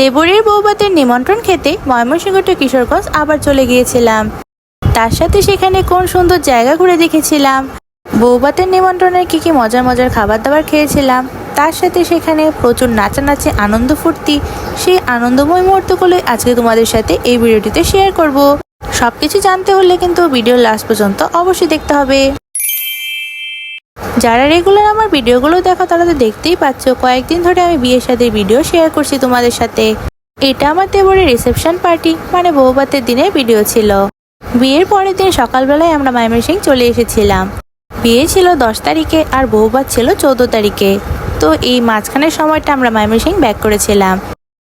দেবরের বৌবাতের নিমন্ত্রণ খেতে ময়মনসিংহ টু কিশোরগঞ্জ আবার চলে গিয়েছিলাম। তার সাথে সেখানে কোন সুন্দর জায়গা ঘুরে দেখেছিলাম? বৌবাতের নিমন্ত্রণে কি কি মজার মজার খাবার দাবার খেয়েছিলাম? তার সাথে সেখানে প্রচুর নাচানাচি আনন্দ ফুর্তি, সেই আনন্দময় মুহূর্তগুলোই আজকে তোমাদের সাথে এই ভিডিওটিতে শেয়ার করব। সবকিছু জানতে হলে কিন্তু ভিডিও লাস্ট পর্যন্ত অবশ্যই দেখতে হবে। যারা রেগুলার আমার ভিডিওগুলো দেখো, তারা তো দেখতেই পাচ্ছ, কয়েকদিন ধরে আমি বিয়ের সাথে ভিডিও শেয়ার করছি তোমাদের সাথে। এটা আমার দেবরের রিসেপশন পার্টি মানে বৌভাতের দিনের ভিডিও ছিল। বিয়ের পরের দিন সকালবেলায় আমরা ময়মনসিং চলে এসেছিলাম। বিয়ে ছিল দশ তারিখে আর বৌভাত ছিল চৌদ্দ তারিখে। তো এই মাঝখানের সময়টা আমরা ময়মনসিং ব্যাক করেছিলাম।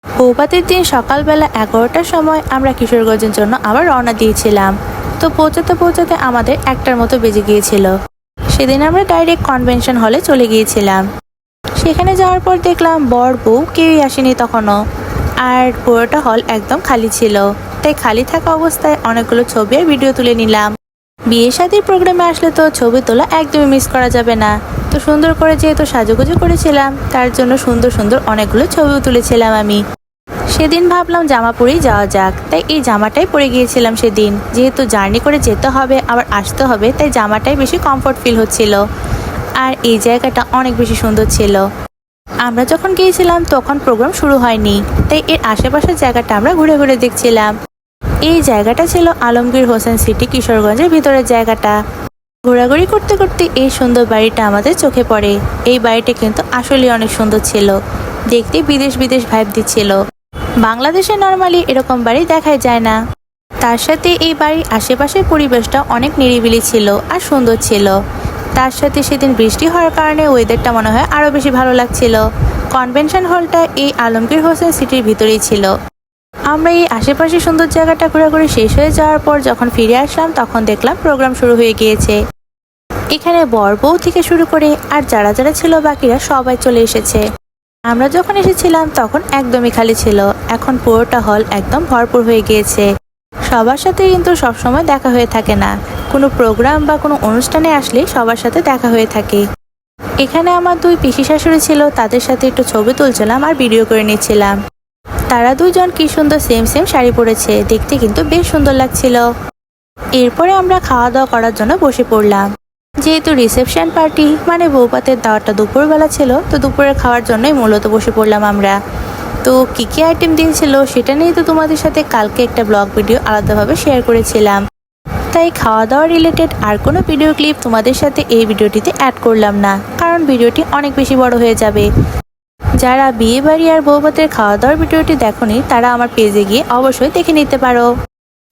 বৌভাতের দিন সকালবেলা এগারোটার সময় আমরা কিশোরগঞ্জের জন্য আবার রওনা দিয়েছিলাম। তো পৌঁছাতে পৌঁছাতে আমাদের একটার মতো বেজে গিয়েছিল। সেদিন আমরা ডাইরেক্ট কনভেনশন হলে চলে গিয়েছিলাম। সেখানে যাওয়ার পর দেখলাম বর বউ কেউই আসেনি তখনও। আর পুরোটা হল একদম খালি ছিল। তাই খালি থাকা অবস্থায় অনেকগুলো ছবি আর ভিডিও তুলে নিলাম। বিয়ে শাদির প্রোগ্রামে আসলে তো ছবি তোলা একদমই মিস করা যাবে না। তো সুন্দর করে যেহেতু সাজুগুজু করেছিলাম, তার জন্য সুন্দর সুন্দর অনেকগুলো ছবিও তুলেছিলাম আমি। সেদিন ভাবলাম জামা পরেই যাওয়া যাক, তাই এই জামাটাই পরে গিয়েছিলাম সেদিন। যেহেতু জার্নি করে যেতে হবে, আবার আসতে হবে, তাই জামাটাই বেশি কমফোর্ট ফিল হচ্ছিল। আর এই জায়গাটা অনেক বেশি সুন্দর ছিল। আমরা যখন গিয়েছিলাম, তখন প্রোগ্রাম শুরু হয়নি, তাই এর আশেপাশের জায়গাটা আমরা ঘুরে ঘুরে দেখছিলাম। এই জায়গাটা ছিল আলমগীর হোসেন সিটি কিশোরগঞ্জের ভিতরের জায়গাটা। ঘোরাঘুরি করতে করতে এই সুন্দর বাড়িটা আমাদের চোখে পড়ে। এই বাড়িটা কিন্তু আসলে অনেক সুন্দর ছিল। দেখতে বিদেশ বিদেশ ভাইব দিচ্ছিল। বাংলাদেশে নর্মালি এরকম বাড়ি দেখাই যায় না। তার সাথে এই বাড়ির আশেপাশের পরিবেশটা অনেক নিরিবিলি ছিল আর সুন্দর ছিল। তার সাথে সেদিন বৃষ্টি হওয়ার কারণে ওয়েদারটা মনে হয় আরও বেশি ভালো লাগছিল। কনভেনশন হলটা এই আলমগীর হোসেন সিটির ভিতরেই ছিল। আমরা এই আশেপাশে সুন্দর জায়গাটা ঘোরাঘুরি শেষ হয়ে যাওয়ার পর যখন ফিরে আসলাম, তখন দেখলাম প্রোগ্রাম শুরু হয়ে গিয়েছে। এখানে বর বউ থেকে শুরু করে আর যারা যারা ছিল বাকিরা সবাই চলে এসেছে। আমরা যখন এসেছিলাম, তখন একদমই খালি ছিল। এখন পুরোটা হল একদম ভরপুর হয়ে গিয়েছে। সবার সাথে কিন্তু সবসময় দেখা হয়ে থাকে না। কোনো প্রোগ্রাম বা কোনো অনুষ্ঠানে আসলে সবার সাথে দেখা হয়ে থাকে। এখানে আমার দুই পিসি শাশুড়ি ছিল, তাদের সাথে একটু ছবি তুলছিলাম আর ভিডিও করে নিচ্ছিলাম। তারা দুজন কি সুন্দর সেম সেম শাড়ি পরেছে, দেখতে কিন্তু বেশ সুন্দর লাগছিল। এরপরে আমরা খাওয়া দাওয়া করার জন্য বসে পড়লাম। যেহেতু রিসেপশন পার্টি মানে বৌপাতের দাওয়াটা দুপুরবেলা ছিল, তো দুপুরের খাওয়ার জন্যই মূলত বসে পড়লাম আমরা। তো কী কী আইটেম দিয়েছিল সেটা নিয়ে তো তোমাদের সাথে কালকে একটা ব্লগ ভিডিও আলাদাভাবে শেয়ার করেছিলাম। তাই খাওয়া দাওয়া রিলেটেড আর কোনো ভিডিও ক্লিপ তোমাদের সাথে এই ভিডিওটিতে অ্যাড করলাম না, কারণ ভিডিওটি অনেক বেশি বড় হয়ে যাবে। যারা বিয়ে বাড়ি আর বৌভাতের খাওয়া দাওয়ার ভিডিওটি দেখোনি, তারা আমার পেজে গিয়ে অবশ্যই দেখে নিতে পারো।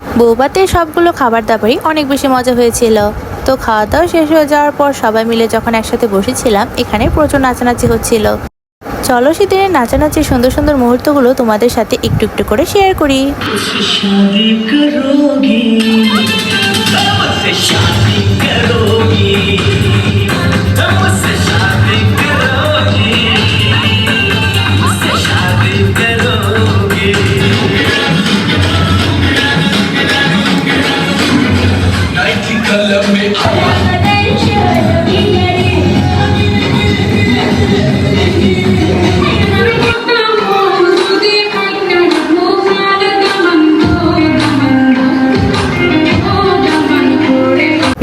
বৌবাতে সবগুলো খাবার দাবারই অনেক বেশি মজা হয়েছিল। তো খাওয়া দাওয়া শেষ হয়ে যাওয়ার পর সবাই মিলে যখন একসাথে বসেছিলাম, এখানে প্রচুর নাচানাচি হচ্ছিল। চলো সেদিনের নাচানাচির সুন্দর সুন্দর মুহূর্তগুলো তোমাদের সাথে একটু একটু করে শেয়ার করি।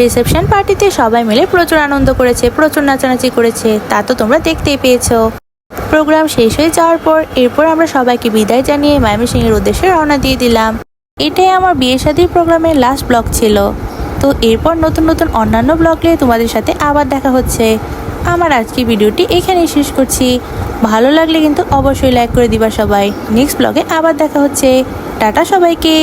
রিসেপশন পার্টিতে সবাই মিলে প্রচুর আনন্দ করেছে, প্রচুর নাচানাচি করেছে, তা তো তোমরা দেখতেই পেয়েছ। প্রোগ্রাম শেষ হয়ে যাওয়ার পর এরপর আমরা সবাইকে বিদায় জানিয়ে ময়মনসিংহের উদ্দেশ্যে রওনা দিয়ে দিলাম। এটাই আমার বিয়ে সাদীর প্রোগ্রামের লাস্ট ব্লগ ছিল। তো এরপর নতুন নতুন অন্যান্য ব্লগ তোমাদের সাথে আবার দেখা হচ্ছে। আমার আজকে ভিডিওটি এখানেই শেষ করছি। ভালো লাগলে কিন্তু অবশ্যই লাইক করে দিবা সবাই। নেক্সট ব্লগে আবার দেখা হচ্ছে। টাটা সবাইকে।